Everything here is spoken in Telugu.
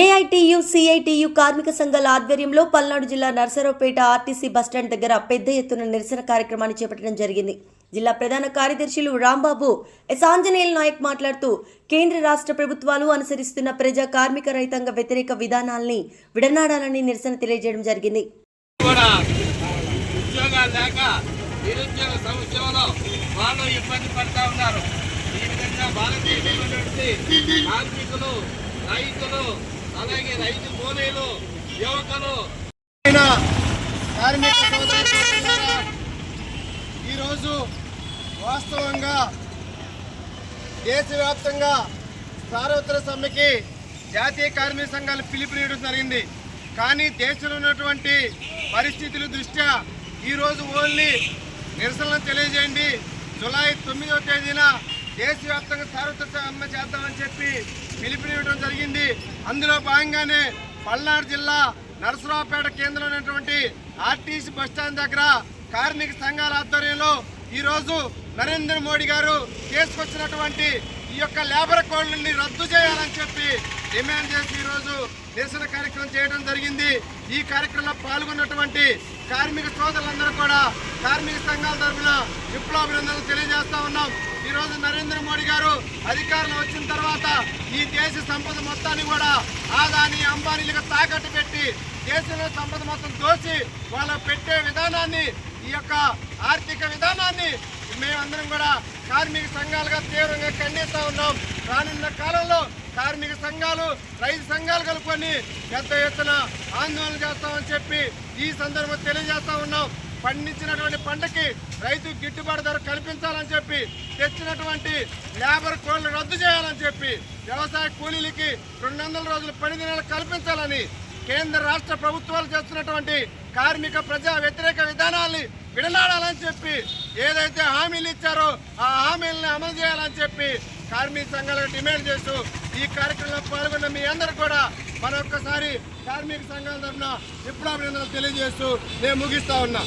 ఏఐటియు సిఐటియు కార్మిక సంఘాల ఆధ్వర్యంలో పల్నాడు జిల్లా నర్సరావుపేట ఆర్టీసీ బస్టాండ్ దగ్గర పెద్ద ఎత్తున నిరసన కార్యక్రమాన్ని చేపట్టడం జరిగింది. జిల్లా ప్రధాన కార్యదర్శులు రాంబాబు ఎస్. ఆంజనేయుల నాయక్ మాట్లాడుతూ కేంద్ర రాష్ట్ర ప్రభుత్వాలు అనుసరిస్తున్న ప్రజా కార్మిక రైతాంగ వ్యతిరేక విధానాల్ని విడనాడాలని నిరసన తెలియజేయడం జరిగింది. వాళ్ళు ఇబ్బంది ఉన్నారు. ఈ విధంగా భారతదేశంలో కార్మికులు రైతులు అలాగే రైతు కూలీలు యువకులు. ఈరోజు వాస్తవంగా దేశవ్యాప్తంగా సార్వత్రిక సమ్మెకి జాతీయ కార్మిక సంఘాలు పిలుపునియడం జరిగింది. కానీ దేశంలో ఉన్నటువంటి పరిస్థితుల దృష్ట్యా ఈరోజు ఓన్లీ నిరసనలు తెలియజేయండి. జూలై తొమ్మిదవ తేదీన దేశవ్యాప్తంగా సార్వత్రిక సమ్మె చేద్దామని చెప్పి పిలుపునివ్వడం జరిగింది. అందులో భాగంగానే పల్నాడు జిల్లా నరసరావుపేట కేంద్రంలో ఉన్నటువంటి ఆర్టీసీ బస్టాండ్ దగ్గర కార్మిక సంఘాల ఆధ్వర్యంలో ఈరోజు నరేంద్ర మోడీ గారు తీసుకొచ్చినటువంటి ఈ యొక్క లేబర్ కోడ్లని రద్దు చేయాలని చెప్పి డిమాండ్ చేసి ఈరోజు నిరసన కార్యక్రమం చేయడం జరిగింది. ఈ కార్యక్రమంలో పాల్గొన్నటువంటి కార్మిక సోదరులందరూ కూడా కార్మిక సంఘాల తరఫున విప్లవాభినందనలు తెలియజేస్తా ఉన్నాం. ఈ నరేంద్ర మోడీ గారు అధికారంలో వచ్చిన తర్వాత ఈ దేశ సంపద మొత్తాన్ని కూడా ఆదాని అంబానీలకు తాకట్టు పెట్టి దేశంలో సంపద మొత్తం దోచి వాళ్ళు పెట్టే విధానాన్ని ఈ యొక్క ఆర్థిక విధానాన్ని మేమందరం కూడా కార్మిక సంఘాలుగా తీవ్రంగా ఖండిస్తూ ఉన్నాం. రానున్న కాలంలో కార్మిక సంఘాలు రైతు సంఘాలు కలుపుకొని పెద్ద ఎత్తున ఆందోళన చేస్తామని చెప్పి ఈ సందర్భంగా తెలియజేస్తా ఉన్నాం. పండించినటువంటి పంటకి రైతు గిట్టుబాటు ధర కల్పించాలని చెప్పి తెచ్చినటువంటి లేబర్ కోళ్ళు రద్దు చేయాలని చెప్పి వ్యవసాయ కూలీలకి రెండు వందల రోజుల పని దినాలు కల్పించాలని కేంద్ర రాష్ట్ర ప్రభుత్వాలు చేస్తున్నటువంటి కార్మిక ప్రజా వ్యతిరేక విధానాల్ని విడనాడాలని చెప్పి ఏదైతే హామీలు ఇచ్చారో ఆ హామీలను అమలు చేయాలని చెప్పి కార్మిక సంఘాలకు డిమాండ్ చేస్తూ ఈ కార్యక్రమంలో పాల్గొన్న మీ అందరూ కూడా మరొకసారి కార్మిక సంఘాల తరఫున విప్లవాభినందనలు తెలియజేస్తూ నేను ముగిస్తా ఉన్నా.